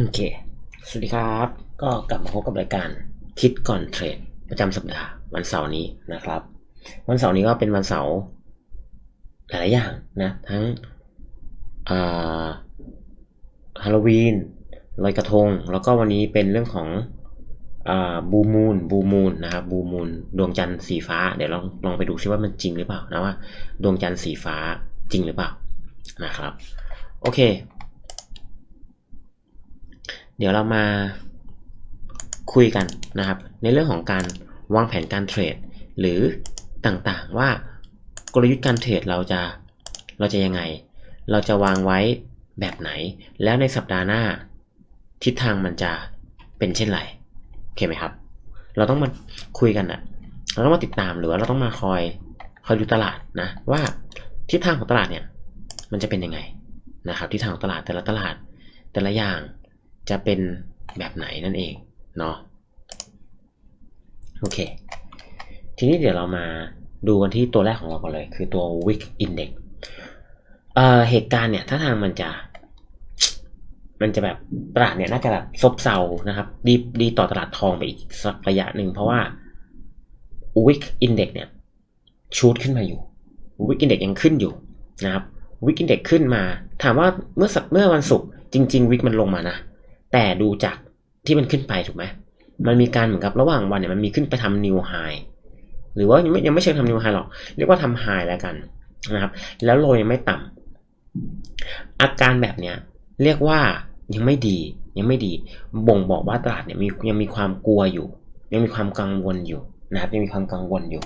โอเค สวัสดีครับ ก็กลับมาพบกับรายการคิดก่อนเทรดประจำสัปดาห์วันเสาร์นี้นะครับ วันเสาร์นี้ก็เป็นวันเสาร์หลายอย่างนะ ทั้งฮาโลวีนลอยกระทง แล้วก็วันนี้เป็นเรื่องของบูมูนบูมูนนะครับบูมูนดวงจันทร์สีฟ้า เดี๋ยวลองลองไปดูซิว่ามันจริงหรือเปล่านะว่า ดวงจันทร์สีฟ้าจริงหรือเปล่านะครับ โอเค เดี๋ยวเรามาคุยกันนะครับ ในเรื่องของการวางแผนการเทรด หรือต่างๆว่ากลยุทธ์การเทรดเราจะเราจะยังไง เราจะวางไว้แบบไหน แล้วในสัปดาห์หน้า ทิศทางมันจะเป็นเช่นไรโอเคไหมครับ เราต้องมาคุยกันอะเราต้องมาติดตามหรือว่าเราต้องมาคอยคอยดูตลาดนะ ว่าทิศทางของตลาดเนี่ยมันจะเป็นยังไงนะครับทิศทางของตลาดแต่ละตลาดแต่ละอย่าง จะเป็นแบบไหนนั่นเองเนาะโอเค ทีนี้เดี๋ยวเรามาดูกันที่ตัวแรกของเราก่อนเลย คือตัว Wick Index เอ่อเหตุการณ์เนี่ยถ้าทางมันจะ มันจะแบบตลาดเนี่ยน่าจะแบบซบเซานะครับ ดีดีต่อตลาดทองไปอีกสักระยะหนึ่งเพราะว่า Wick Index เนี่ยชูดขึ้นมาอยู่ Wick Index ยังขึ้นอยู่นะครับ Wick Index ขึ้นมา ถามว่าเมื่อสักเมื่อวันศุกร์จริงๆ Wick มันลงมานะ แต่ดูจากที่มันขึ้นไปถูกไหมมันมีการเหมือนกับระหว่างวันเนี่ยมันมีขึ้นไปทำนิวไฮหรือว่ายังไม่ยังไม่เชิงทำนิวไฮหรอก เรียกว่าทำไฮแล้วกันนะครับ แล้วโลยังไม่ต่ำอาการแบบเนี้ยเรียกว่ายังไม่ดียังไม่ดีบ่งบอกว่าตลาดเนี่ยมียังมีความกลัวอยู่ ยังมีความกังวลอยู่นะครับยังมีความกังวลอยู่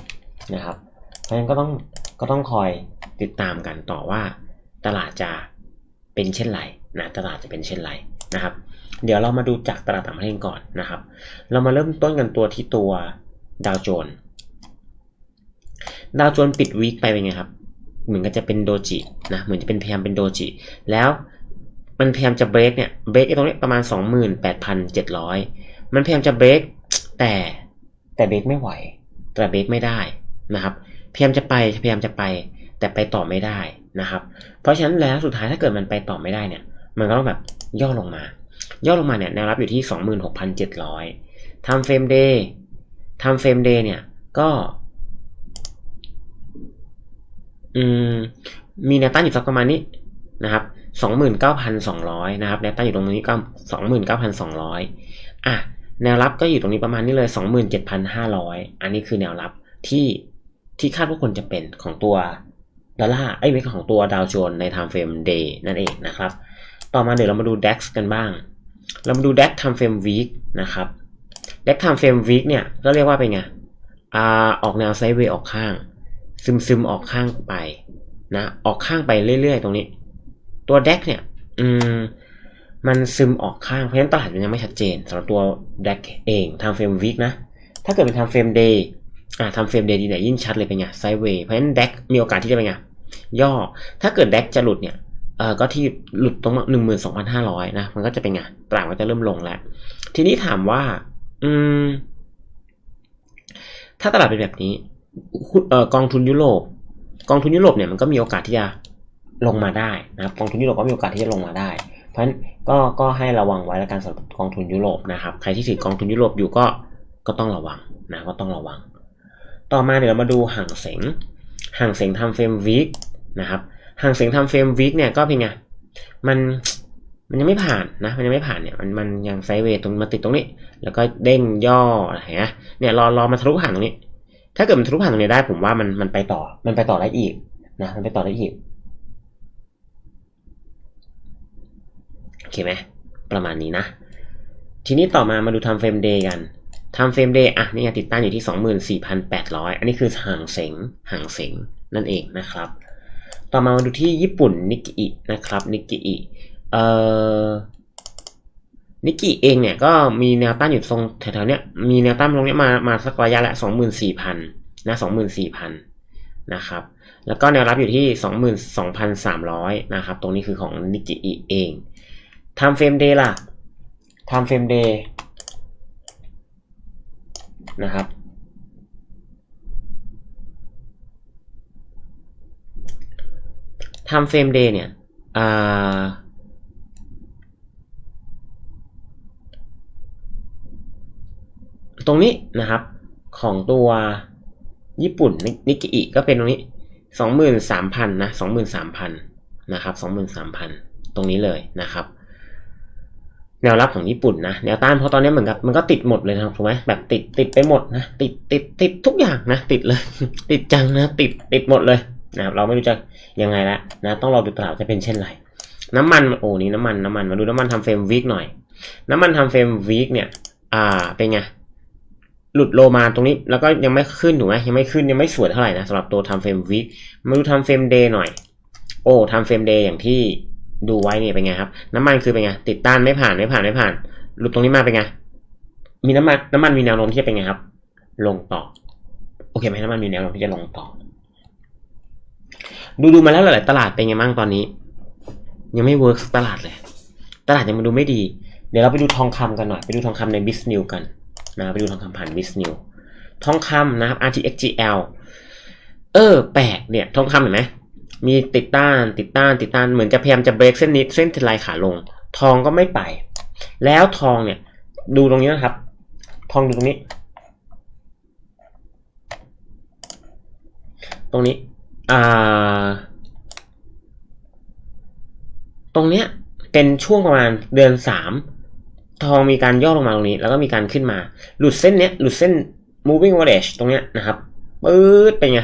นะครับ เพราะฉะนั้นก็ต้องก็ต้องคอยติดตามกันต่อว่า ตลาดจะเป็นเช่นไรนะตลาดจะเป็นเช่นไรนะครับ เดี๋ยวเรามาดูจากตลาดต่างประเทศก่อนนะครับ เรามาเริ่มต้นกันตัวที่ตัวดาวโจนส์ดาวโจนส์ปิดวีคไปเป็นไงครับ เหมือนกับจะเป็นโดจินะ เหมือนจะเป็นพยายามเป็นโดจิ แล้วมันพยายามจะเบรกเนี่ย เบรกตรงนี้ประมาณ 28,700 มันพยายามจะเบรกแต่แต่เบรกไม่ไหว แต่เบรกไม่ได้นะครับ พยายามจะไป พยายามจะไป แต่ไปต่อไม่ได้นะครับ เพราะฉะนั้นแล้วสุดท้ายถ้าเกิดมันไปต่อไม่ได้เนี่ย มันก็ต้องแบบย่อลงมา ย่อลงมาเนี่ยแนวรับอยู่ที่ 26,700ทำเฟรมเดย์ทำเฟรมเดย์เนี่ยก็อืมมีแนวต้านอยู่สักประมาณนี้นะครับ29,200นะครับแนวต้านอยู่ตรงนี้ก็29,200อะแนวรับก็อยู่ตรงนี้ประมาณนี้เลย 27,500 อันนี้คือแนวรับที่ที่คาดว่าควรจะเป็นของตัวดอลลาร์ไอ้เวกของตัวดาวโจนใน time frame day นั่นเองนะครับ ต่อมาเดี๋ยวเรามาดู DAX กันบ้าง เรามาดู DAX time frame week นะครับ DAX time frame week เนี่ยก็เรียกว่าเป็นไงอ่าออกแนวไซด์เวย์ออกข้าง ซึมซึมออกข้างไปนะออกข้างไปเรื่อยๆ ตรงนี้ ตัว DAX เนี่ยอืมมันซึมออกข้างเพราะฉะนั้นตลาดมันยังไม่ชัดเจนสำหรับตัว DAX เอง time frame week นะ ถ้าเกิดเป็น time frame day อ่า time frame day ดีเนี่ยยิ่งชัดเลยเป็นไงไซด์เวย์เพราะฉะนั้น DAX มีโอกาสที่จะเป็นไงย่อถ้าเกิด DAX จะหลุดเนี่ย ก็ที่หลุดตรงหนึ่งหมื่นสองพันห้าร้อยนะ มันก็จะเป็นไงตลาดก็จะเริ่มลงแล้ว ทีนี้ถามว่า อืม ถ้าตลาดเป็นแบบนี้เอ่อกองทุนยุโรป กองทุนยุโรปเนี่ยมันก็มีโอกาสที่จะลงมาได้นะครับกองทุนยุโรปก็มีโอกาสที่จะลงมาได้ เพราะฉะนั้นก็ก็ให้ระวังไว้แล้วกันสำหรับกองทุนยุโรปนะครับ ใครที่ถือกองทุนยุโรปอยู่ก็ก็ต้องระวังนะก็ต้องระวัง ต่อมาเดี๋ยวเรามาดูห่างเสงห่างเสงทำเฟรมวีคนะครับ ห่างเสียงทำเฟรมวีคเนี่ยก็เป็นไงมันมันยังไม่ผ่านนะ มันยังไม่ผ่านเนี่ย มันมันยังไซเวตรงมาติดตรงนี้ แล้วก็เด้งย่ออะไรนะเนี่ยรอรอมาทะลุผ่านตรงนี้ ถ้าเกิดมันทะลุผ่านตรงนี้ได้ ผมว่ามันมันไปต่อ มันไปต่อได้อีกนะ มันไปต่อได้อีกโอเคไหมประมาณนี้นะ ทีนี้ต่อมามาดู time frame day กัน time frame day อะนี่ติดตั้งอยู่ที่ 24,800 อันนี้คือห่างเสงห่างเสงนั่นเองนะครับ ต่อมามาดูที่ญี่ปุ่นนิกอินะครับนิกอิเอ่อนิกกิเองเนี่ยก็มีแนวต้านอยู่ตรงแถวๆเนี้ยมีแนวต้านตรงเนี้ยมามาสักระยะละสองหมื่นสี่พันนะสองหมื่นสี่พันนะครับ แล้วก็แนวรับอยู่ที่สองหมื่นสองพันสามร้อยนะครับ ตรงนี้คือของนิกกิเอง time frame day ล่ะ time frame day นะครับ ทำเฟรมเดย์เนี่ยตรงนี้นะครับ ของตัวญี่ปุ่นนิกิอิก็เป็นตรงนี้สองหมื่นสามพันนะสองหมื่นสามพันนะครับสองหมื่นสามพันตรงนี้เลยนะครับ แนวรับของญี่ปุ่นนะแนวต้านเพราะตอนนี้เหมือนกับมันก็ติดหมดเลยนะถูกไหมแบบติดติดไปหมดนะติดติดติดทุกอย่างนะ ติดเลย ติดจังนะ ติดติดหมดเลย นะครับเราไม่รู้จะยังไงละนะต้องรอดูตลาดจะเป็นเช่นไร น้ำมันโอ้นี่น้ำมันน้ำมันมาดูน้ำมันทำเฟรมวีคหน่อย น้ำมันทำเฟรมวีคเนี่ยอ่าเป็นไงหลุดโลมาตรงนี้แล้วก็ยังไม่ขึ้นถูกไหมยังไม่ขึ้นยังไม่สวยเท่าไหร่นะสำหรับตัวทำเฟรมวีคมาดูทำเฟรมเดย์หน่อย โอ้ทำเฟรมเดย์อย่างที่ดูไว้เนี่ยเป็นไงครับ น้ำมันคือเป็นไงติดต้านไม่ผ่านไม่ผ่านไม่ผ่าน หลุดตรงนี้มาเป็นไงมีน้ำมันน้ำมันมีแนวโน้มที่จะเป็นไงครับ ลงต่อ โอเคไหมน้ำมันมีแนวโน้มที่จะลงต่อ ดูดูมาแล้วหลาย ๆ ตลาดเป็นไงบ้างตอนนี้ ยังไม่เวิร์กตลาดเลย ตลาดยังมาดูไม่ดี เดี๋ยวเราไปดูทองคำกันหน่อย ไปดูทองคำในบิสเนวกันนะไปดูทองคำผ่านบิสเนวทองคำนะครับ RTXGL เออ แปลกเนี่ย ทองคำเห็นไหมมีติดต้านติดต้านติดต้านเหมือนจะพยายามจะเบรกเส้นนี้เส้นเทรนไลน์ขาลง ทองก็ไม่ไป แล้วทองเนี่ย ดูตรงนี้นะครับ ทองดูตรงนี้ ตรงนี้ อ่า ตรงเนี้ยเป็นช่วงประมาณเดือนสามทองมีการย่อลงมาตรงนี้ แล้วก็มีการขึ้นมา หลุดเส้นเนี้ยหลุดเส้น moving average ตรงเนี้ยนะครับปื๊ดเป็นไง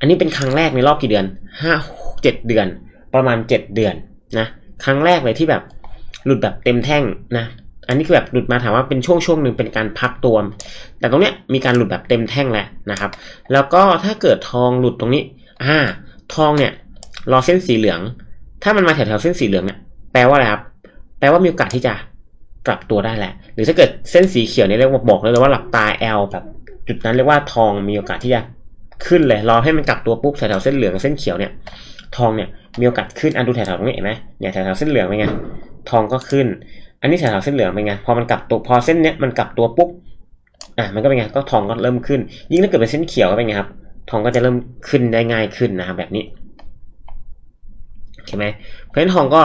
อันนี้เป็นครั้งแรกในรอบกี่เดือนห้าเจ็ดเดือน ประมาณเจ็ดเดือนนะ ครั้งแรกเลยที่แบบหลุดแบบเต็มแท่งนะ อันนี้คือแบบหลุดมาถามว่าเป็นช่วงช่วงหนึ่งเป็นการพักตัว แต่ตรงเนี้ยมีการหลุดแบบเต็มแท่งแล้วนะครับ แล้วก็ถ้าเกิดทองหลุดตรงนี้อ่าทองเนี่ยรอเส้นสีเหลือง ถ้ามันมาแถวๆเส้นสีเหลืองเนี่ยแปลว่าอะไรครับ แปลว่ามีโอกาสที่จะกลับตัวได้แหละ หรือถ้าเกิดเส้นสีเขียวเนี่ยเรียกว่าบอกเลยว่าหลับตา L แบบจุดนั้นเรียกว่าทองมีโอกาสที่จะขึ้นเลย รอให้มันกลับตัวปุ๊บแถวๆเส้นเหลืองเส้นเขียวเนี่ย ทองเนี่ยมีโอกาสขึ้นอันดูแถวๆตรงนี้เห็นไหมเนี่ยแถวๆเส้นเหลืองเป็นไงทองก็ขึ้น อันนี้แถวๆเส้นเหลืองเป็นไง พอมันกลับตัว พอเส้นเนี้ยมันกลับตัวปุ๊บ อะ มันก็เป็นไง ก็ทองก็เริ่มขึ้น ยิ่งถ้าเกิดเป็นเส้นเขียวก็เป็นไงครับ ทองก็จะเริ่มขึ้นได้ง่ายขึ้นนะครับแบบนี้ใช่ไหมเพราะฉะนั้นทองก็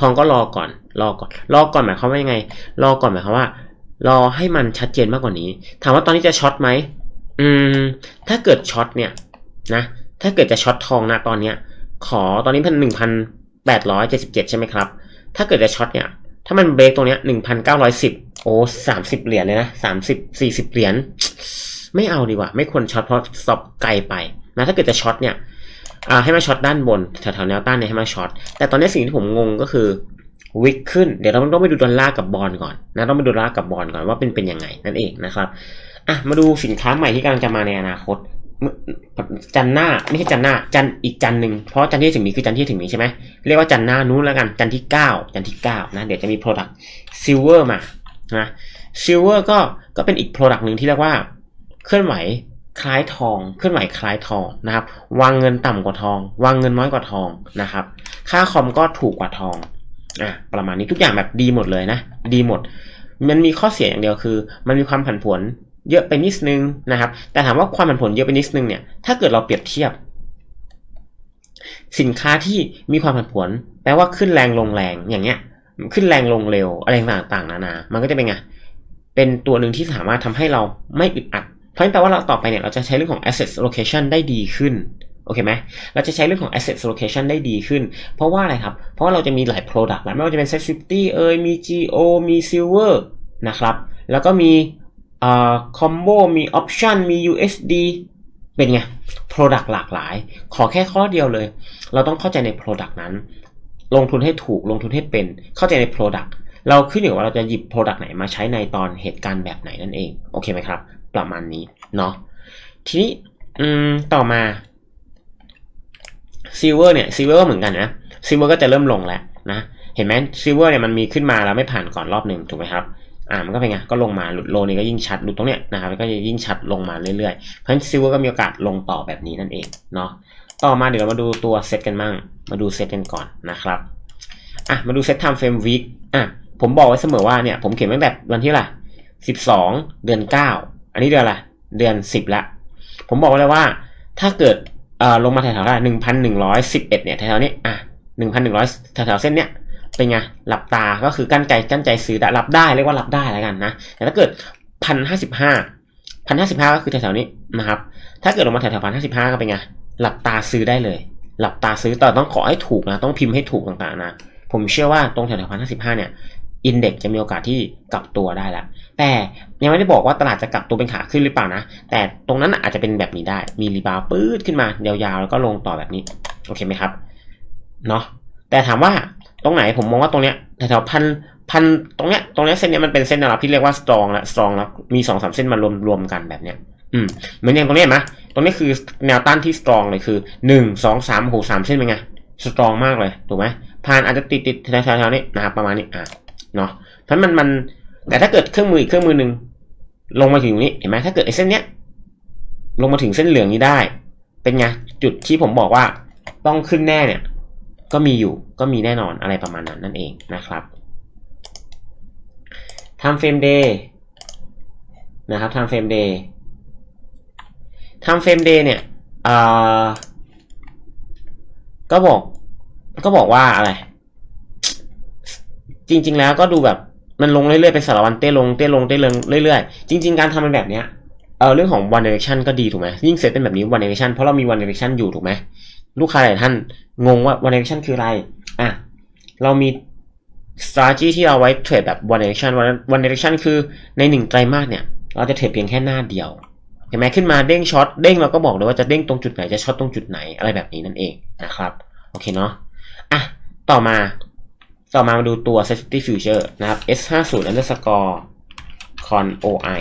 ทองก็รอก่อน รอก่อน รอก่อนหมายความว่ายังไง รอก่อนหมายความว่า รอให้มันชัดเจนมากกว่านี้ ถามว่าตอนนี้จะช็อตไหม อืม ถ้าเกิดช็อตเนี่ยนะ ถ้าเกิดจะช็อตทองนะตอนเนี้ย ขอตอนนี้พันหนึ่งพันแปดร้อยเจ็ดสิบเจ็ดใช่ไหมครับ ถ้าเกิดจะช็อตเนี่ย ถ้ามันเบรกตรงเนี้ยหนึ่งพันเก้าร้อยสิบโอ้สามสิบเหรียญเลยนะสามสิบสี่สิบเหรียญไม่เอาดีกว่า ไม่ควรช็อตเพราะสอบไกลไปนะถ้าเกิดจะช็อตเนี่ยให้มาช็อตด้านบนแถวๆแนวต้านเนี่ยให้มาช็อตแต่ตอนนี้สิ่งที่ผมงงก็คือวิกขึ้นเดี๋ยวเราต้องไปดูดอลลาร์กับบอลก่อนนะต้องไปดูดอลลาร์กับบอลก่อนว่าเป็นเป็นยังไงนั่นเองนะครับอะมาดูสินค้าใหม่ที่กำลังจะมาในอนาคต จันหน้าไม่ใช่จันหน้า จันอีกจันหนึ่งเพราะจันที่ถึงนี้คือจันที่ถึงนี้ใช่ไหมเรียกว่าจันหน้านู้นแล้วกันจันที่เก้าจันที่เก้านะเดี๋ยวจะมี product silver มานะ silver ก็ก็เป็นอีก product หนึ่งที่เรียกว่าเคลื่อนไหวคล้ายทอง เคลื่อนไหวคล้ายทองนะครับ วางเงินต่ำกว่าทอง วางเงินน้อยกว่าทองนะครับ ค่าคอมก็ถูกกว่าทองอะประมาณนี้ทุกอย่างแบบดีหมดเลยนะ ดีหมด มันมีข้อเสียอย่างเดียวคือ มันมีความผันผวน เยอะไปนิดนึงนะครับ แต่ถามว่าความผันผวนเยอะไปนิดนึงเนี่ย ถ้าเกิดเราเปรียบเทียบ สินค้าที่มีความผันผวนแปลว่าขึ้นแรงลงแรงอย่างเงี้ย ขึ้นแรงลงเร็วอะไรต่างๆนานา มันก็จะเป็นไง เป็นตัวหนึ่งที่สามารถทำให้เราไม่อึดอัด เพราะนั้นแปลว่าเราต่อไปเนี่ยเราจะใช้เรื่องของ asset allocation ได้ดีขึ้นโอเคไหมเราจะใช้เรื่องของ asset allocation ได้ดีขึ้น เพราะว่าอะไรครับ เพราะว่าเราจะมีหลาย product แล้วไม่ว่าจะเป็น set 50เอ่ยมี GO มี silver นะครับ แล้วก็มี อ่า combo มี option มี USD เป็นไง product หลากหลาย ขอแค่ข้อเดียวเลย เราต้องเข้าใจใน product นั้น ลงทุนให้ถูกลงทุนให้เป็น เข้าใจใน product เราขึ้นอยู่ว่าเราจะหยิบ product ไหนมาใช้ในตอนเหตุการณ์แบบไหนนั่นเอง โอเคไหมครับ ประมาณนี้เนาะทีนี้อืมต่อมา silver เนี่ย silver ก็เหมือนกันนะ silver ก็จะเริ่มลงแล้วนะเห็นไหม silver เนี่ยมันมีขึ้นมาแล้วไม่ผ่านก่อนรอบหนึ่งถูกไหมครับ อ่ามันก็เป็นไงก็ลงมาหลุดโลนี้ก็ยิ่งชัดหลุดตรงเนี้ยนะครับก็จะยิ่งชัดลงมาเรื่อยๆเพราะฉะนั้น silver ก็มีโอกาสลงต่อแบบนี้นั่นเองเนาะต่อมาเดี๋ยวเรามาดูตัวเซตกันบ้างมาดูเซตกันก่อนนะครับอะมาดูเซต time frame week อะผมบอกไว้เสมอว่าเนี่ยผมเขียนตั้งแต่วันที่อะไรสิบสองเดือนเก้าอันนี้เดือนอะไรเดือนสิบละผมบอกไว้เลยว่าถ้าเกิดเอ่อลงมาแถวๆหนึ่งพันหนึ่งร้อยสิบเอ็ดเนี่ยแถวๆนี้อะหนึ่งพันหนึ่งร้อยแถวๆเส้นเนี้ย เป็นไงหลับตาก็คือกั้นใจกั้นใจซื้อได้รับได้เรียกว่ารับได้แล้วกันนะแต่ถ้าเกิดพันห้าสิบห้าพันห้าสิบห้าก็คือแถวๆนี้นะครับ ถ้าเกิดลงมาแถวๆพันห้าสิบห้าก็เป็นไงหลับตาซื้อได้เลย หลับตาซื้อแต่ต้องขอให้ถูกนะต้องพิมพ์ให้ถูกต่างๆนะผมเชื่อว่าตรงแถวๆพันห้าสิบห้าเนี่ยอินเด็กจะมีโอกาสที่กลับตัวได้ละแต่ยังไม่ได้บอกว่าตลาดจะกลับตัวเป็นขาขึ้นหรือเปล่านะ แต่ตรงนั้นอาจจะเป็นแบบนี้ได้ มีรีบาวปื๊ดขึ้นมายาวๆ แล้วก็ลงต่อแบบนี้ โอเคไหมครับ เนาะ แต่ถามว่า ตรงไหนผมมองว่าตรงเนี้ยแถวๆพันพันตรงเนี้ยตรงเนี้ยเส้นเนี้ยมันเป็นเส้นแนวรับที่เรียกว่า strong และ strong แล้วมีสองสามเส้นมารวมรวมกันแบบเนี้ยอืมเหมือนอย่างตรงนี้ไหมตรงนี้คือแนวต้านที่ strong เลยคือหนึ่งสองสามโหสามเส้นเป็นไง strong มากเลยถูกไหมผ่านอาจจะติดติดแถวๆนี้นะครับประมาณนี้อะเนาะเพราะมันมันแต่ถ้าเกิดเครื่องมืออีกเครื่องมือหนึ่งลงมาถึงตรงนี้เห็นไหมถ้าเกิดไอ้เส้นเนี้ยลงมาถึงเส้นเหลืองนี้ได้ เป็นไงจุดที่ผมบอกว่าต้องขึ้นแน่เนี่ย ก็มีอยู่ก็มีแน่นอนอะไรประมาณนั้นนั่นเองนะครับ time frame day นะครับ time frame day time frame day เนี่ยก็บอกก็บอกว่าอะไร จริง ๆ แล้วก็ดูแบบมันลงเรื่อยๆเป็นสารวันเต้ลงเต้ลงเต้ลงเรื่อยๆ จริง ๆ การทำมันแบบเนี้ยเออเรื่องของ one direction ก็ดีถูกไหมยิ่งเซตเป็นแบบนี้ one direction เพราะเรามี one direction อยู่ถูกไหม ลูกค้าหลายท่านงงว่า one direction คืออะไร อะ เรามี strategy ที่เราไว้เทรดแบบ one direction one one direction คือในหนึ่งไตรมาสเนี่ย เราจะเทรดเพียงแค่หน้าเดียวเห็นไหมขึ้นมาเด้งช็อตเด้งเราก็บอกเลยว่าจะเด้งตรงจุดไหนจะช็อตตรงจุดไหนอะไรแบบนี้นั่นเองนะครับโอเคเนาะอะต่อมาต่อมามาดูตัว safety future นะครับ S50 underscore con OI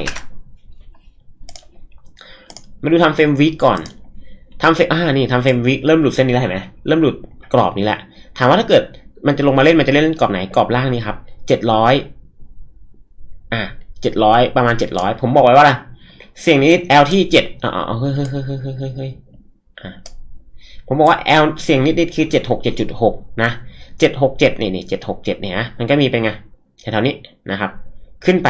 มาดูทำเฟรมวีคก่อน ทำเฟรมอ่านี่ทำเฟรมวีคเริ่มหลุดเส้นนี้แล้วเห็นไหมเริ่มหลุดกรอบนี้แหละ ถามว่าถ้าเกิดมันจะลงมาเล่นมันจะเล่นกรอบไหนกรอบล่างนี้ครับเจ็ดร้อยอ่าเจ็ดร้อยประมาณเจ็ดร้อยผมบอกไว้ว่าอะไรเสียงนี้ L ที่เจ็ดอ๋อเฮ้ยเฮ้ยเฮ้ยเฮ้ยเฮ้ยเฮ้ยเฮ้ยอ่าผมบอกว่า L เสียงนิดๆคือเจ็ดหกเจ็ดจุดหกนะเจ็ดหกเจ็ดนี่นี่เจ็ดหกเจ็ดเนี่ยนะมันก็มีเป็นไงแถวๆนี้นะครับ ขึ้นไป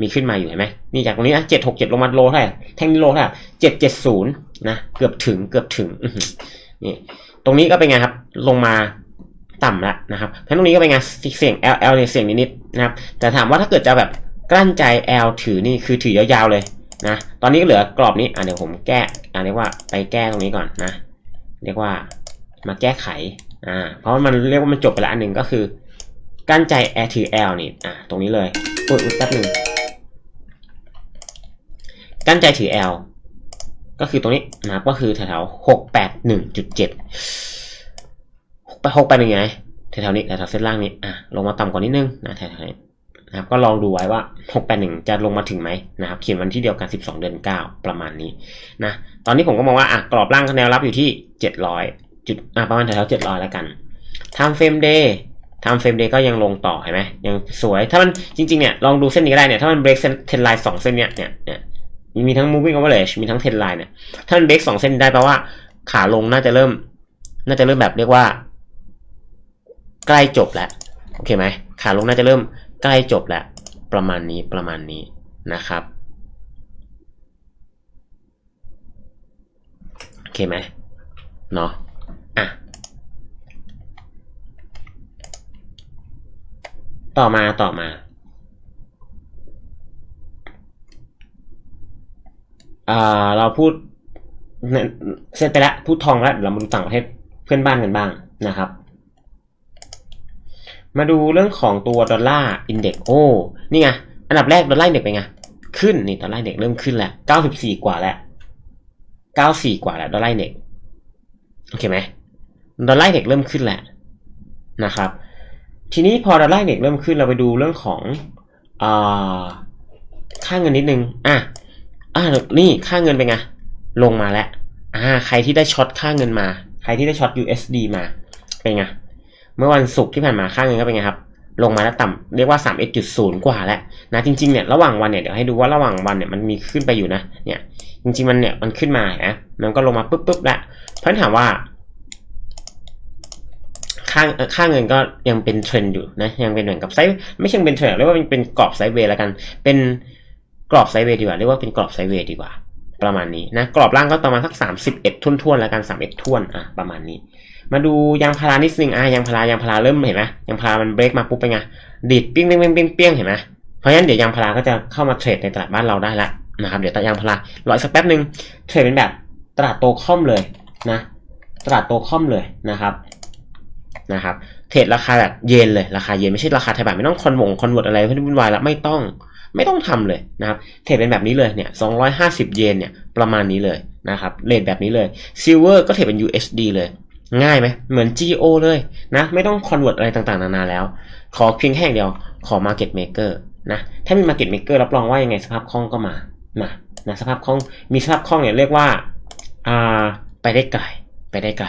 มีขึ้นมาอยู่เห็นไหมนี่จากตรงนี้นะเจ็ดหกเจ็ดลงมาโลเท่าไหร่แท่งนี้โลเท่าไหร่เจ็ดเจ็ดศูนย์นะเกือบถึงเกือบถึงนี่ตรงนี้ก็เป็นไงครับลงมาต่ำแล้วนะครับเพราะตรงนี้ก็เป็นไงเสี่ยง L L เนี่ยเสียงนิดๆนะครับแต่ถามว่าถ้าเกิดจะแบบกลั้นใจ L ถือนี่คือถือยาวๆเลยนะตอนนี้เหลือกรอบนี้อะเดี๋ยวผมแก้อะเรียกว่าไปแก้ตรงนี้ก่อนนะ เรียกว่ามาแก้ไขอ่าเพราะมันเรียกว่ามันจบไปแล้วอันหนึ่งก็คือกั้นใจ L ถือ L นี่อะตรงนี้เลยอุ้ยอุ้ยแป๊บหนึ่ง กั้นใจถือ L ก็คือตรงนี้นะครับก็คือแถวๆหกแปดหนึ่งจุดเจ็ดหกไปหกไปเป็นไงแถวๆนี้แถวๆเส้นล่างนี้อะลงมาต่ำกว่านิดนึงนะแถวๆนี้นะครับก็ลองดูไว้ว่าหกแปดหนึ่งจะลงมาถึงไหมนะครับเขียนวันที่เดียวกันสิบสองเดือนเก้าประมาณนี้นะตอนนี้ผมก็มองว่าอะกรอบล่างแนวรับอยู่ที่เจ็ดร้อยจุดอะประมาณแถวๆเจ็ดร้อยแล้วกัน time frame day time frame day ก็ยังลงต่อเห็นไหมยังสวยถ้ามันจริงๆเนี่ยลองดูเส้นนี้ก็ได้เนี่ยถ้ามัน break เส้น trend line สองเส้นเนี่ยเนี่ยเนี่ย มีทั้ง moving average มีทั้ง trend line เนี่ย ถ้ามันเบรกสองเส้นได้แปลว่าขาลงน่าจะเริ่ม น่าจะเริ่มแบบเรียกว่า ใกล้จบแล้ว โอเคไหม ขาลงน่าจะเริ่มใกล้จบแล้ว ประมาณนี้ประมาณนี้นะครับ โอเคไหมเนาะอะ ต่อมาต่อมา อ่าเราพูดเสร็จไปแล้วพูดทองแล้วเดี๋ยวเรามาดูต่างประเทศเพื่อนบ้านกันบ้างนะครับ มาดูเรื่องของตัวดอลลาร์อินเด็กโอ้นี่ไงอันดับแรกดอลลาร์อินเด็กเป็นไงขึ้นนี่ดอลลาร์อินเด็กเริ่มขึ้นแล้วเก้าสิบสี่กว่าแล้วเก้าสี่กว่าแล้วดอลลาร์อินเด็กโอเคไหมดอลลาร์อินเด็กเริ่มขึ้นแล้วนะครับ ทีนี้พอดอลลาร์อินเด็กเริ่มขึ้นเราไปดูเรื่องของอ่าค่าเงินนิดนึงอะ อ่านี่ค่าเงินเป็นไง ลงมาแล้วอ่าใครที่ได้ช็อตค่าเงินมา ใครที่ได้ช็อต USD มา เป็นไง เมื่อวันศุกร์ที่ผ่านมาค่าเงินก็เป็นไงครับ ลงมาแล้วต่ำเรียกว่า 31.0 กว่าแล้วนะจริงๆเนี่ยระหว่างวันเนี่ยเดี๋ยวให้ดูว่าระหว่างวันเนี่ยมันมีขึ้นไปอยู่นะเนี่ยจริงๆมันเนี่ยมันขึ้นมานะมันก็ลงมาปุ๊บปุ๊บแล้วเพราะถามว่าค่าค่าเงินก็ยังเป็นเทรนด์อยู่นะยังเป็นเหมือนกับไซไม่ใช่เป็นเทรนด์เรียกว่าเป็นกรอบไซด์เวย์แล้วกัน เป็น กรอบไซเวย์ดีกว่าเรียกว่าเป็นกรอบไซเวย์ดีกว่า ประมาณนี้นะกรอบล่างก็ประมาณสักสามสิบเอ็ดทุ่นๆแล้วกันสามเอ็ดทุ่นอะประมาณนี้ มาดูยางพารานิดนึงอะยางพารายางพาราเริ่มเห็นไหมยางพารามันเบรกมาปุ๊บเป็นไงดีดเปี้ยงเปี้ยงเปี้ยงเปี้ยงเห็นไหมเพราะฉะนั้นเดี๋ยวยางพาราก็จะเข้ามาเทรดในตลาดบ้านเราได้ละนะครับเดี๋ยวตยางพารารออีกสักแป๊บหนึ่งเทรดเป็นแบบตลาดโตคอมเลยนะตลาดโตคอมเลยนะครับนะครับเทรดราคาแบบเย็นเลยราคาเย็นไม่ใช่ราคาไทยบาทไม่ต้องคอนวงคอนเวิร์ตอะไรไม่วุ่นวายละไม่ต้อง ไม่ต้องทำเลยนะครับเทรดเป็นแบบนี้เลยเนี่ย250 เยนเนี่ยประมาณนี้เลยนะครับเรทแบบนี้เลยซิลเวอร์ก็เทรดเป็น USD เลยง่ายไหมเหมือน GO เลยนะไม่ต้องคอนเวิร์อะไรต่างๆ นานาแล้ว ขอเพียงแค่อย่างเดียวขอ Market Maker นะถ้ามี Market Maker รับรองว่ายังไงสภาพคล่องก็มานะนะสภาพคล่องมีสภาพคล่องเนี่ยเรียกว่าอ่าไปได้ไกลไปได้ไกล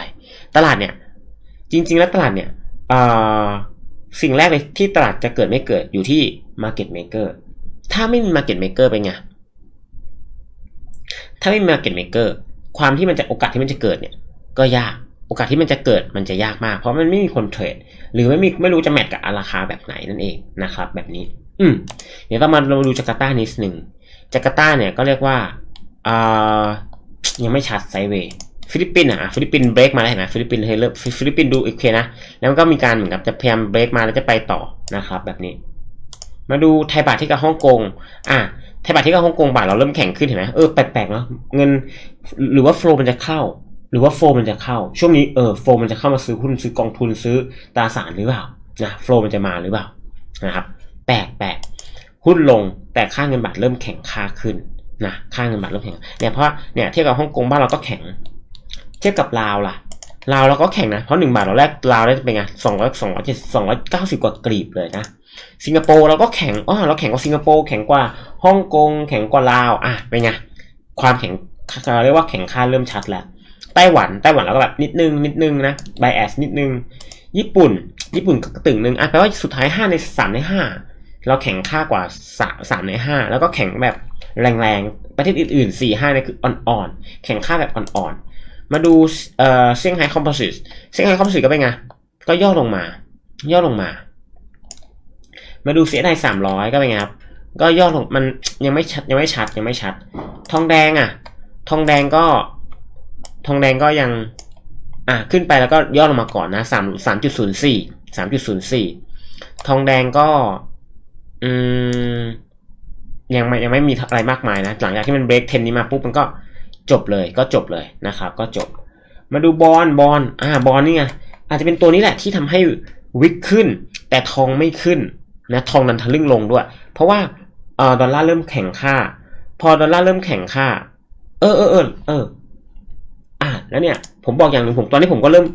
ตลาดเนี่ยจริง ๆ แล้วตลาดเนี่ยอ่าสิ่งแรกเลยที่ตลาดจะเกิดไม่เกิดอยู่ที่ Market Maker ถ้าไม่มี Market Maker เป็นไง ถ้าไม่มี Market Maker ความที่มันจะโอกาสที่มันจะเกิดเนี่ย ก็ยากโอกาสที่มันจะเกิดมันจะยากมาก เพราะมันไม่มีคนเทรดหรือไม่มีไม่รู้จะแมทกับราคาแบบไหนนั่นเองนะครับ แบบนี้ อืมเดี๋ยวต้องมาเราดูจาการ์ตานิดหนึ่งจาการ์ตาเนี่ยก็เรียกว่าอ่ายังไม่ชัดไซเวย์ฟิลิปปินส์อะฟิลิปปินส์เบรกมาแล้วเห็นไหมฟิลิปปินส์เฮ้ยเริ่มฟิลิปปินส์ดูโอเคนะ แล้วก็มีการเหมือนกับจะพยายามเบรกมาแล้วจะไปต่อนะครับ แบบนี้ มาดูไทยบาทที่กับฮ่องกง อะ ไทยบาทที่กับฮ่องกงบาทเราเริ่มแข็งขึ้นเห็นไหมเออแปลกๆเนาะ เงินหรือว่าโฟลมันจะเข้า หรือว่าโฟลมันจะเข้า ช่วงนี้เออโฟลมันจะเข้ามาซื้อหุ้นซื้อกองทุนซื้อตราสารหรือเปล่า นะโฟลมันจะมาหรือเปล่า นะครับ แปลกแปลกหุ้นลงแต่ค่าเงินบาทเริ่มแข็งค่าขึ้นนะ ค่าเงินบาทเริ่มแข็ง เนี่ยเพราะเนี่ยเทียบกับฮ่องกงบ้านเราก็แข็ง เทียบกับลาวล่ะลาวเราก็แข่งนะ เพราะหนึ่งบาทเราแรกลาวได้เป็นไงสองร้อยสองร้อยเจ็ดสองร้อยเก้าสิบกว่ากรีบเลยนะ สิงคโปร์เราก็แข่งอ๋อเราแข่งกว่าสิงคโปร์แข่งกว่าฮ่องกง แข่งกว่าลาวอะเป็นไงความแข่งเราเรียกว่าแข่งค่าเริ่มชัดแล้วไต้หวันไต้หวันเราก็แบบนิดนึงนิดนึงนะไบแอสนิดนึง ญี่ปุ่น ญี่ปุ่นก็ตึงนึงอะแปลว่าสุดท้ายห้าในสามในห้าเราแข่งค่ากว่าสามในห้าแล้วก็แข่งแบบแรงๆ ประเทศอื่นๆสี่ห้าเนี่ยคืออ่อนๆ แข่งค่าแบบอ่อนๆ มาดูเอ่อเซี่ยงไฮ้คอมโพสิตเซี่ยงไฮ้คอมโพสิตก็เป็นไง ก็ย่อลงมา ย่อลงมา มาดูเสียดายสามร้อยก็เป็นไงครับ ก็ย่องมันยังไม่ชัดยังไม่ชัดยังไม่ชัด ทองแดงอะ ทองแดงก็ ทองแดงก็ยัง อะขึ้นไปแล้วก็ย่อลงมาก่อนนะสามสามจุดศูนย์สี่สามจุดศูนย์สี่ทองแดงก็ อืม ยังไม่ยังไม่มีอะไรมากมายนะ หลังจากที่มันเบรกเทนนี้มาปุ๊บมันก็จบเลยก็จบเลยนะครับ ก็จบ มาดูบอลบอลอ่าบอลนี่ไงอาจจะเป็นตัวนี้แหละที่ทำให้วิกขึ้น แต่ทองไม่ขึ้น นะทองนั้นทะลึ่งลงด้วย เพราะว่าเออดอลลาร์เริ่มแข็งค่า พอดอลลาร์เริ่มแข็งค่า เออเออเออเอออ่าแล้วเนี่ย ผมบอกอย่างหนึ่งผมตอนนี้ผมก็เริ่ม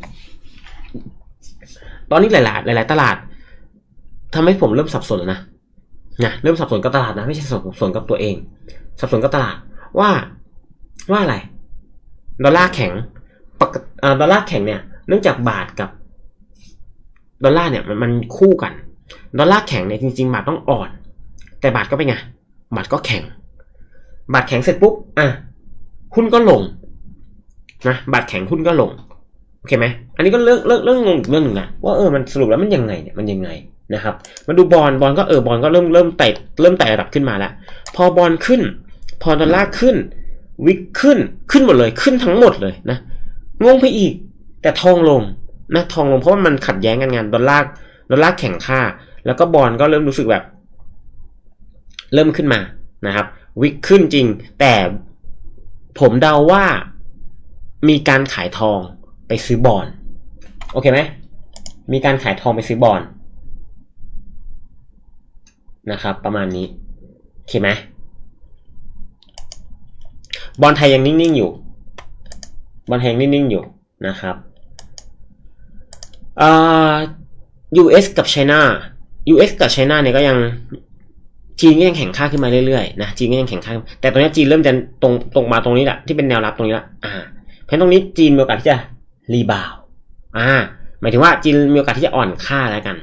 ตอนนี้หลาย ๆ หลาย ๆ ตลาดทำให้ผมเริ่มสับสนแล้วนะนะเริ่มสับสนกับตลาดนะไม่ใช่สับสนกับตัวเอง สับสนกับตลาดว่าว่าอะไรดอลลาร์แข็งปกอ่าดอลลาร์แข็งเนี่ย เนื่องจากบาทกับดอลลาร์เนี่ยมันมันคู่กัน ดอลลาร์แข็งเนี่ยจริงๆบาทต้องอ่อน แต่บาทก็เป็นไงบาทก็แข็ง บาทแข็งเสร็จปุ๊บอะหุ้นก็ลงนะบาทแข็งหุ้นก็ลงโอเคไหมอันนี้ก็เรื่องเรื่องเรื่องงงอีกเรื่องหนึ่งนะว่าเออมันสรุปแล้วมันยังไงเนี่ยมันยังไงนะครับมาดูบอลบอลก็เออบอลก็เริ่มเริ่มไต่เริ่มไต่ระดับขึ้นมาแล้ว พอบอลขึ้น พอดอลลาร์ขึ้น วิกขึ้นขึ้นหมดเลยขึ้นทั้งหมดเลยนะงงไปอีก แต่ทองลงนะทองลงเพราะว่ามันขัดแย้งกันงานดอลลาร์ ดอลลาร์แข่งค่า แล้วก็บอลก็เริ่มรู้สึกแบบ เริ่มขึ้นมานะครับ วิกขึ้นจริง แต่ผมเดาว่ามีการขายทองไปซื้อบอลโอเคไหมมีการขายทองไปซื้อบอลนะครับ ประมาณนี้โอเคไหมบอลไทยยังนิ่งๆอยู่ บอลไทยยังนิ่งๆอยู่นะครับอ่า US กับ China US กับ China เนี่ยก็ยังจีนก็ยังแข่งค่าขึ้นมาเรื่อยๆนะจีนก็ยังแข่งค่าแต่ตอนนี้จีนเริ่มจะตรงตรงมาตรงนี้แหละที่เป็นแนวรับตรงนี้ละอ่า เพราะฉะนั้นตรงนี้จีนมีโอกาสที่จะรีบาวอ่าหมายถึงว่าจีนมีโอกาสที่จะอ่อนค่าแล้วกัน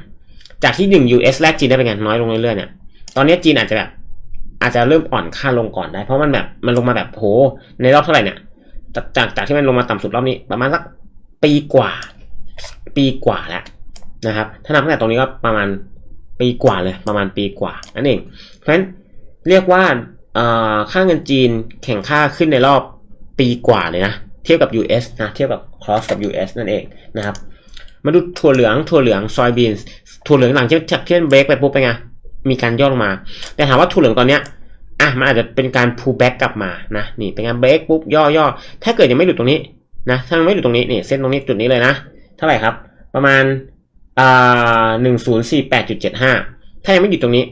จากที่หนึ่ง US แรกจีนได้เป็นไงน้อยลงเรื่อยๆเนี่ยตอนนี้จีนอาจจะแบบอาจจะเริ่มอ่อนค่าลงก่อนได้ เพราะมันแบบมันลงมาแบบโหในรอบเท่าไหร่เนี่ย จากจากจากที่มันลงมาต่ำสุดรอบนี้ ประมาณสักปีกว่า ปีกว่าแล้ว นะครับ ถ้านับตั้งแต่ตรงนี้ก็ประมาณปีกว่าเลยประมาณปีกว่านั่นเอง เพราะฉะนั้นเรียกว่าค่าเงินจีนแข่งค่าขึ้นในรอบปีกว่าเลยนะเทียบกับ US นะเทียบกับ cross กับ US นั่นเองนะครับ มาดูถั่วเหลืองถั่วเหลืองซอยบีนถั่วเหลืองหลังจากที่เบรกไปปุ๊บเป็นไงมีการย่อลงมา แต่ถามว่าถั่วเหลืองตอนเนี้ยอะมันอาจจะเป็นการ pull back กลับมานะนี่เป็นการ break ปุ๊บย่อย่อถ้าเกิดยังไม่หลุดตรงนี้นะถ้ามันไม่หลุดตรงนี้นี่เส้นตรงนี้จุดนี้เลยนะ เท่าไหร่ครับ ประมาณ อ่าหนึ่งศูนย์สี่แปดจุดเจ็ดห้าถ้ายังไม่หยุดตรงนี้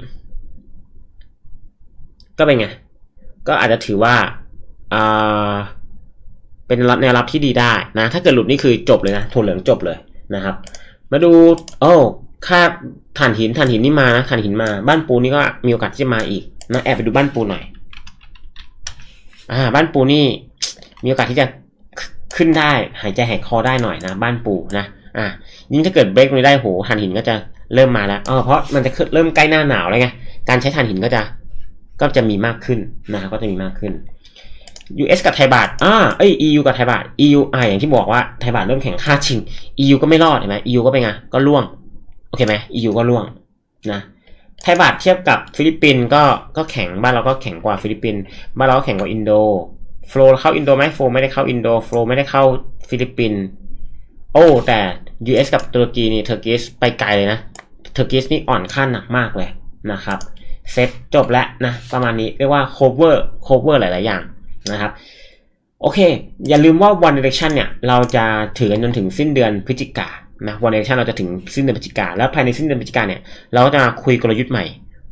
ก็เป็นไง ก็อาจจะถือว่าอ่าเป็นแนวรับที่ดีได้นะ ถ้าเกิดหลุดนี่คือจบเลยนะถั่วเหลืองจบเลยนะครับ มาดู โอ้ค่าถ่านหินถ่านหินนี่มานะถ่านหินมาบ้านปูนี่ก็มีโอกาสที่จะมาอีกนะแอบไปดูบ้านปูหน่อยอ่า บ้านปูนี่ มีโอกาสที่จะขึ้นได้ หายใจหายคอได้หน่อยนะ บ้านปูนะ อ่า ยิ่งถ้าเกิดเบรกตรงนี้ได้โหถ่านหินก็จะเริ่มมาแล้วเออเพราะมันจะเริ่มใกล้หน้าหนาวแล้วไงการใช้ถ่านหินก็จะก็จะมีมากขึ้นนะครับก็จะมีมากขึ้น US กับไทยบาทอ่าเอ้ย EU กับไทยบาท EU อ่าอย่างที่บอกว่าไทยบาทเริ่มแข่งค่าชิง EU ก็ไม่รอดเห็นไหม EU ก็เป็นไงก็ล่วงโอเคไหม EU ก็ล่วงนะไทยบาทเทียบกับฟิลิปปินส์ก็ก็แข็งบ้านเราก็แข็งกว่าฟิลิปปินส์บ้านเราก็แข็งกว่าอินโดโฟลเข้าอินโดไหมโฟลไม่ได้เข้าอินโดโฟลไม่ได้เข้าฟิลิปปินส์โอ้แต่ US กับตุรกีนี่เทอร์กิสไปไกลเลยนะเทอร์กิสนี่อ่อนค่าหนักมากเลยนะครับเซตจบแล้วนะประมาณนี้เรียกว่า cover cover หลาย ๆ อย่างนะครับโอเค อย่าลืมว่า One Direction เนี่ย เราจะถือกันจนถึงสิ้นเดือนพฤศจิกานะ One Direction เราจะถึงสิ้นเดือนพฤศจิกาแล้วภายในสิ้นเดือนพฤศจิกาเนี่ย เราก็จะมาคุยกลยุทธ์ใหม่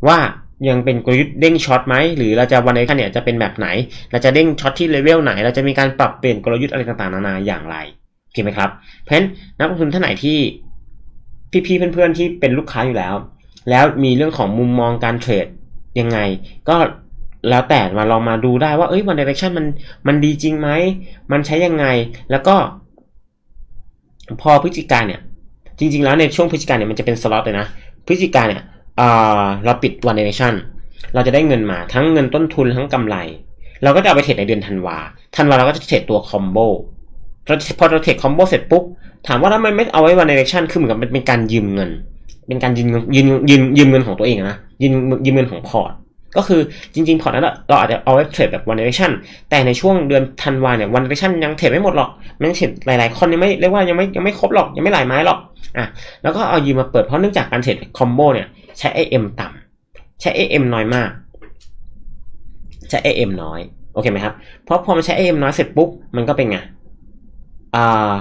ว่ายังเป็นกลยุทธ์เด้งช็อตไหมหรือเราจะ One Direction เนี่ยจะเป็นแบบไหน เราจะเด้งช็อตที่เลเวลไหน เราจะมีการปรับเปลี่ยนกลยุทธ์อะไรต่าง ๆ นานาอย่างไร โอเคไหมครับ เพราะฉะนั้นนักลงทุนท่านไหนที่พี่ๆเพื่อนๆที่เป็นลูกค้าอยู่แล้ว แล้วมีเรื่องของมุมมองการเทรดยังไง ก็แล้วแต่มาลองมาดูได้ว่าเอ้ย One Direction มันมันดีจริงไหมมันใช้ยังไง แล้วก็ พอพฤศจิกาเนี่ย จริง ๆ แล้วในช่วงพฤศจิกาเนี่ยมันจะเป็นสล็อตเลยนะพฤศจิกาเนี่ยเราปิด One Direction เราจะได้เงินมาทั้งเงินต้นทุนทั้งกำไร เราก็จะเอาไปเทรดในเดือนธันวาธันวาเราก็จะเทรดตัวคอมโบ พอเราเทรดคอมโบเสร็จปุ๊บ ถามว่าทำไมไม่เอาไว้ One Direction คือเหมือนกับเป็นการยืมเงิน เป็นการยืมยืมยืมยืมเงินของตัวเองนะยืมยืมเงินของพอร์ตก็คือจริงๆ พอร์ตนั้นเราอาจจะเอาไว้เทรดแบบ one direction แต่ในช่วงเดือนธันวาเนี่ย one direction ยังเทรดไม่หมดหรอกมันเทรดหลายๆคนยังไม่เรียกว่ายังไม่ยังไม่ครบหรอกยังไม่หลายไม้หรอกอะแล้วก็เอายืมมาเปิดเพราะเนื่องจากการเทรดคอมโบเนี่ยใช้ AM ต่ำใช้ AM น้อยมากใช้ AM น้อยโอเคไหมครับเพราะพอมันใช้ AM น้อยเสร็จปุ๊บมันก็เป็นไง อ่า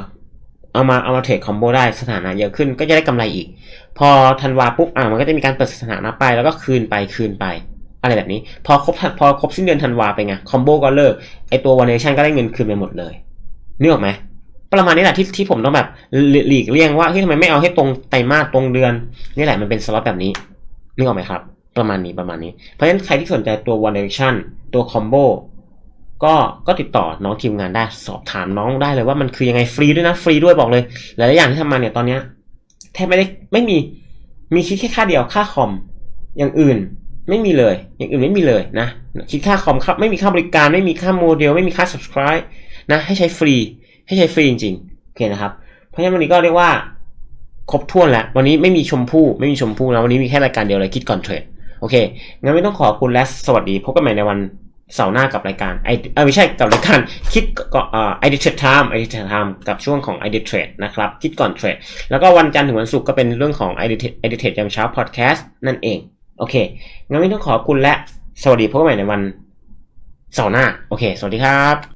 เอามาเอามาเทรดคอมโบได้สถานะเยอะขึ้นก็จะได้กำไรอีก พอธันวาปุ๊บอ่ามันก็จะมีการเปิดสถานะไปแล้วก็คืนไปคืนไป อะไรแบบนี้ พอครบพอครบสิ้นเดือนธันวาไปไงคอมโบก็เลิกไอตัววันเนชั่นก็ได้เงินคืนไปหมดเลยนึกออกไหมประมาณนี้แหละที่ที่ผมต้องแบบหลีกเลี่ยงว่าเฮ้ยทำไมไม่เอาให้ตรงไตรมาสตรงเดือนนี่แหละมันเป็นสล็อตแบบนี้นึกออกไหมครับ ประมาณนี้ประมาณนี้เพราะฉะนั้นใครที่สนใจตัว One Direction ตัวคอมโบ ก็ก็ติดต่อน้องทีมงานได้สอบถามน้องได้เลยว่ามันคือยังไงฟรีด้วยนะฟรีด้วยบอกเลยหลายๆอย่างที่ทำมาเนี่ยตอนเนี้ยแทบไม่ได้ไม่มีมีคิดแค่ค่าเดียวค่าคอมอย่างอื่นไม่มีเลย อย่างอื่นไม่มีเลยนะคิดค่าคอมครับไม่มีค่าบริการไม่มีค่าโมเดล ไม่มีค่า subscribe นะให้ใช้ฟรี ให้ใช้ฟรีจริงๆโอเคนะครับ เพราะฉะนั้นวันนี้ก็เรียกว่าครบถ้วนแล้ว วันนี้ไม่มีชมพู่ไม่มีชมพู่นะวันนี้มีแค่รายการเดียวเลยคิดก่อนเทรดโอเคงั้นไม่ต้องขอบคุณและสวัสดีพบกันใหม่ในวัน เสาร์หน้ากับรายการไอเออไม่ใช่กับรายการคิดก่อนไอเดทเทรดไทม์ไอเดทเทรดไทม์กับช่วงของไอเดทเทรดนะครับคิดก่อนเทรดแล้วก็วันจันทร์ถึงวันศุกร์ก็เป็นเรื่องของ i d trade ยามเช้าพอดแคสต์นั่นเอง โอเค งั้นไม่ต้องขอบคุณและ สวัสดีพบกันใหม่ในวันเสาร์หน้า โอเค สวัสดีครับ